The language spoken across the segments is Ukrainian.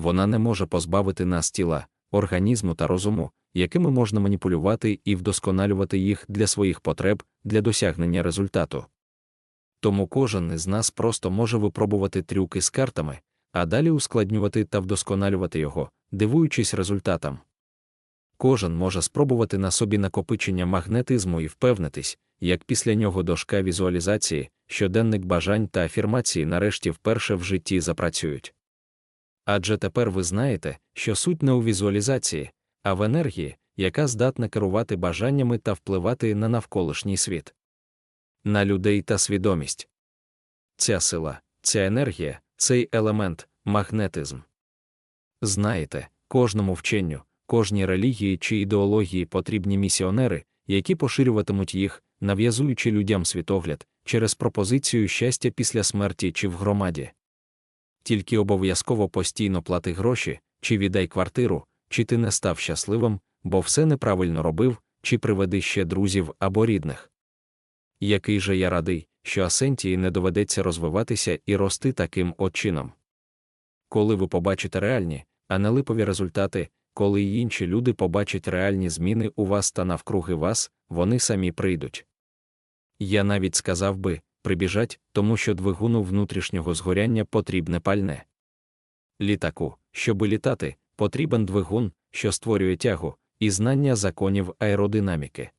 вона не може позбавити нас тіла, організму та розуму, якими можна маніпулювати і вдосконалювати їх для своїх потреб, для досягнення результату. Тому кожен із нас просто може випробувати трюки з картами, а далі ускладнювати та вдосконалювати його, дивуючись результатам. Кожен може спробувати на собі накопичення магнетизму і впевнитись, як після нього дошка візуалізації, щоденник бажань та афірмації нарешті вперше в житті запрацюють. Адже тепер ви знаєте, що суть не у візуалізації, а в енергії, яка здатна керувати бажаннями та впливати на навколишній світ, на людей та свідомість. Ця сила, ця енергія, цей елемент, магнетизм. Знаєте, кожному вченню, кожній релігії чи ідеології потрібні місіонери, які поширюватимуть їх, нав'язуючи людям світогляд через пропозицію щастя після смерті чи в громаді. Тільки обов'язково постійно плати гроші, чи віддай квартиру, чи ти не став щасливим, бо все неправильно робив, чи приведи ще друзів або рідних. Який же я радий, що Асентії не доведеться розвиватися і рости таким чином. Коли ви побачите реальні, а не липові результати, коли й інші люди побачать реальні зміни у вас та навкруги вас, вони самі прийдуть. Я навіть сказав би прибіжать, тому що двигуну внутрішнього згоряння потрібне пальне. Літаку, щоби літати, потрібен двигун, що створює тягу, і знання законів аеродинаміки.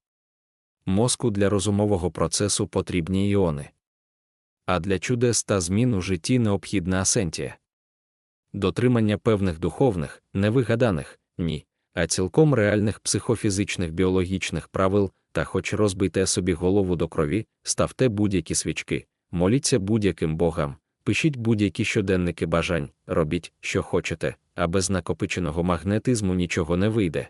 Мозку для розумового процесу потрібні іони. А для чудес та змін у житті необхідна асентія. Дотримання певних духовних, невигаданих, ні, а цілком реальних психофізичних біологічних правил, та хоч розбийте собі голову до крові, ставте будь-які свічки, моліться будь-яким богам, пишіть будь-які щоденники бажань, робіть, що хочете, а без накопиченого магнетизму нічого не вийде.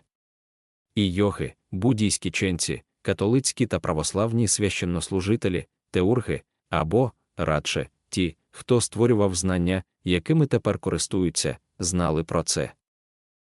І йоги, буддійські ченці, католицькі та православні священнослужителі, теурги, або, радше, ті, хто створював знання, якими тепер користуються, знали про це.